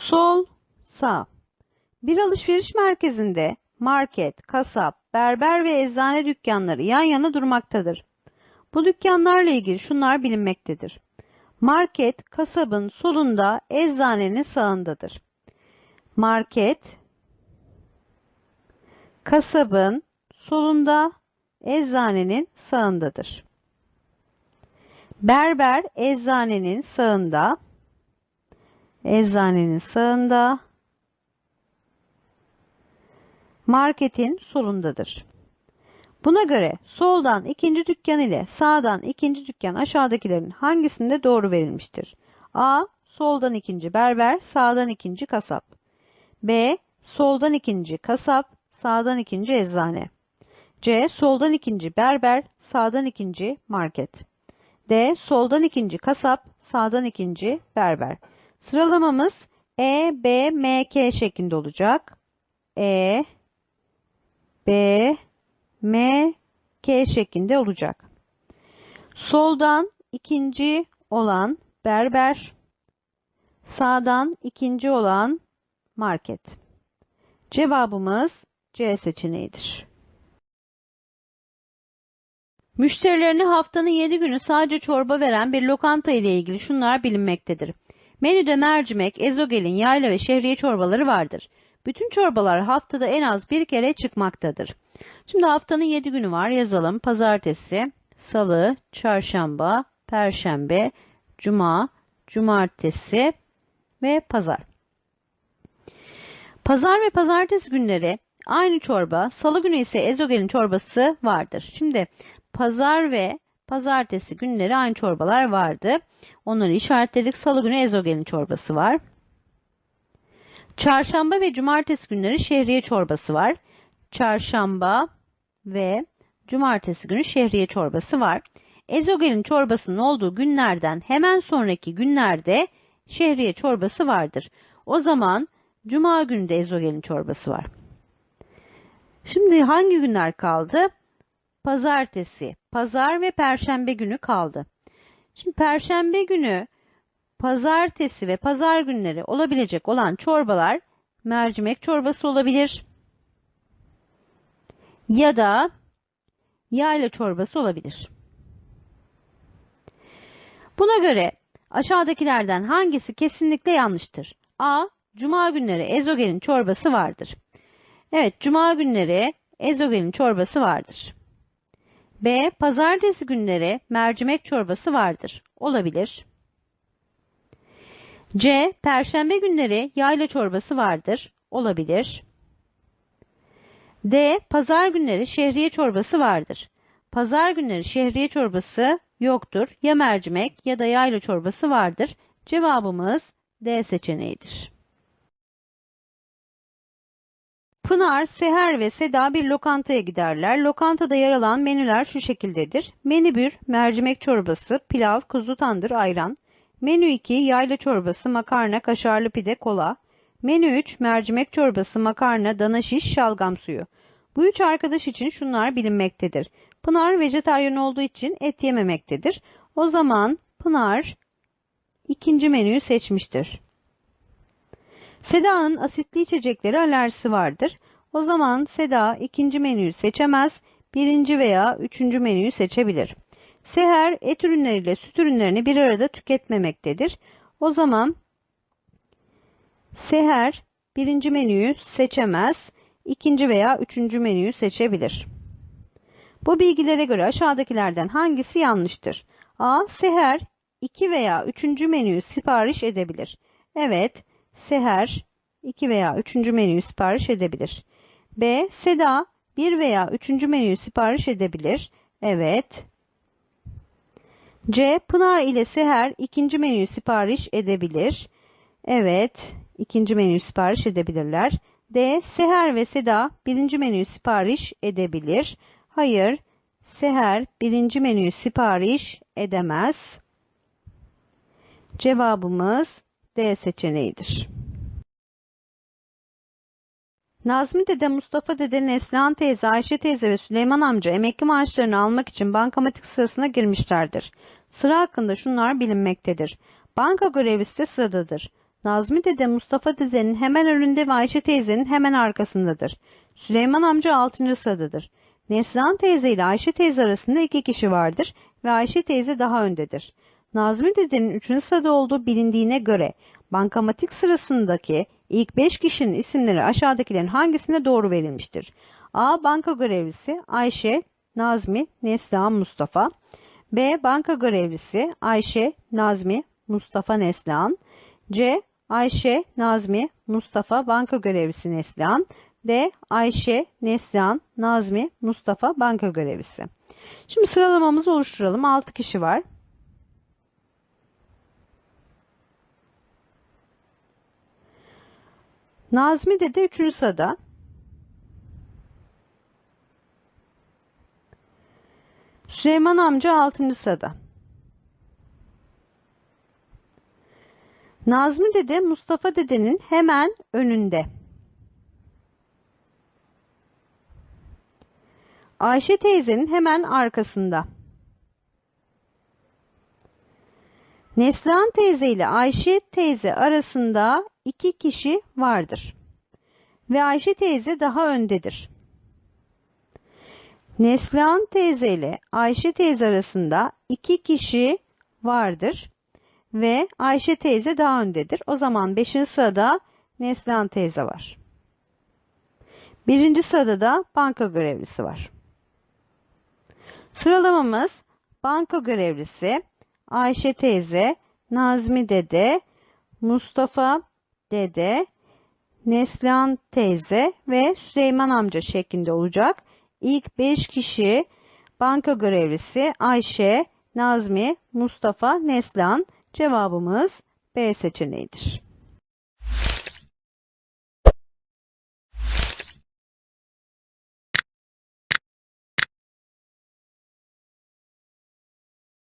Sol, sağ. Bir alışveriş merkezinde market, kasap, berber ve eczane dükkanları yan yana durmaktadır. Bu dükkanlarla ilgili şunlar bilinmektedir. Market, kasabın solunda, eczanenin sağındadır. Market, kasabın solunda, eczanenin sağındadır. Berber, eczanenin sağında, eczanenin sağında, marketin solundadır. Buna göre soldan ikinci dükkan ile sağdan ikinci dükkan aşağıdakilerin hangisinde doğru verilmiştir? A. Soldan ikinci berber, sağdan ikinci kasap. B. Soldan ikinci kasap, sağdan ikinci eczane. C. Soldan ikinci berber, sağdan ikinci market. D. Soldan ikinci kasap, sağdan ikinci berber. Sıralamamız E, B, M, K şeklinde olacak. E, B, M, K şeklinde olacak. Soldan ikinci olan berber, sağdan ikinci olan market. Cevabımız C seçeneğidir. Müşterilerine haftanın 7 günü sadece çorba veren bir lokanta ile ilgili şunlar bilinmektedir. Menüde mercimek, ezogelin, yayla ve şehriye çorbaları vardır. Bütün çorbalar haftada en az bir kere çıkmaktadır. Şimdi haftanın 7 günü var yazalım. Pazartesi, salı, çarşamba, perşembe, cuma, cumartesi ve pazar. Pazar ve pazartesi günleri aynı çorba, salı günü ise ezogelin çorbası vardır. Şimdi pazar ve pazartesi günleri aynı çorbalar vardı. Onları işaretledik. Salı günü ezogelin çorbası var. Çarşamba ve cumartesi günleri şehriye çorbası var. Çarşamba ve cumartesi günü şehriye çorbası var. Ezogelin çorbasının olduğu günlerden hemen sonraki günlerde şehriye çorbası vardır. O zaman cuma günü de ezogelin çorbası var. Şimdi hangi günler kaldı? Pazartesi, pazar ve perşembe günü kaldı. Şimdi perşembe günü pazartesi ve pazar günleri olabilecek olan çorbalar mercimek çorbası olabilir. Ya da yayla çorbası olabilir. Buna göre aşağıdakilerden hangisi kesinlikle yanlıştır? A. Cuma günleri ezogelin çorbası vardır. Evet, cuma günleri ezogelin çorbası vardır. B. Pazartesi günleri mercimek çorbası vardır. Olabilir. C. Perşembe günleri yayla çorbası vardır. Olabilir. D. Pazar günleri şehriye çorbası vardır. Pazar günleri şehriye çorbası yoktur. Ya mercimek ya da yayla çorbası vardır. Cevabımız D seçeneğidir. Pınar, Seher ve Seda bir lokantaya giderler. Lokantada yer alan menüler şu şekildedir. Menü 1 mercimek çorbası, pilav, kuzu tandır, ayran. Menü 2 yayla çorbası, makarna, kaşarlı pide, kola. Menü 3 mercimek çorbası, makarna, dana şiş, şalgam suyu. Bu üç arkadaş için şunlar bilinmektedir. Pınar vejetaryen olduğu için et yememektedir. O zaman Pınar ikinci menüyü seçmiştir. Seda'nın asitli içeceklere alerjisi vardır. O zaman Seda ikinci menüyü seçemez, birinci veya üçüncü menüyü seçebilir. Seher et ürünleriyle süt ürünlerini bir arada tüketmemektedir. O zaman Seher birinci menüyü seçemez, ikinci veya üçüncü menüyü seçebilir. Bu bilgilere göre aşağıdakilerden hangisi yanlıştır? A. Seher 2 veya 3. menüyü sipariş edebilir. Evet, Seher 2 veya 3. menüyü sipariş edebilir. B. Seda 1 veya 3. menüyü sipariş edebilir. Evet. C. Pınar ile Seher 2. menüyü sipariş edebilir. Evet. 2. menüyü sipariş edebilirler. D. Seher ve Seda 1. menüyü sipariş edebilir. Hayır. Seher 1. menüyü sipariş edemez. Cevabımız D seçeneğidir. Nazmi dede, Mustafa dede, Neslihan teyze, Ayşe teyze ve Süleyman amca emekli maaşlarını almak için bankamatik sırasına girmişlerdir. Sıra hakkında şunlar bilinmektedir. Banka görevlisi de sıradadır. Nazmi dede Mustafa dedenin hemen önünde ve Ayşe teyzenin hemen arkasındadır. Süleyman amca 6. sıradadır. Neslihan teyze ile Ayşe teyze arasında iki kişi vardır ve Ayşe teyze daha öndedir. Nazmi dedenin 3. sırada olduğu bilindiğine göre bankamatik sırasındaki ilk 5 kişinin isimleri aşağıdakilerin hangisine doğru verilmiştir? A. Banka görevlisi Ayşe, Nazmi, Neslihan, Mustafa. B. Banka görevlisi Ayşe, Nazmi, Mustafa, Neslihan. C. Ayşe, Nazmi, Mustafa, banka görevlisi Neslihan. D. Ayşe, Neslihan, Nazmi, Mustafa, banka görevlisi. Şimdi sıralamamızı oluşturalım. 6 kişi var. Nazmi dede 3. sırada. Süleyman amca 6. sırada. Nazmi dede Mustafa dedenin hemen önünde. Ayşe teyzenin hemen arkasında. Neslihan teyze ile Ayşe teyze arasında iki kişi vardır. Ve Ayşe teyze daha öndedir. Neslihan teyze ile Ayşe teyze arasında iki kişi vardır ve Ayşe teyze daha öndedir. O zaman 5. sırada Neslihan teyze var. Birinci sırada da banka görevlisi var. Sıralamamız banka görevlisi, Ayşe teyze, Nazmi dede, Mustafa dede, Neslihan teyze ve Süleyman amca şeklinde olacak. İlk 5 kişi banka görevlisi Ayşe, Nazmi, Mustafa, Neslihan cevabımız B seçeneğidir.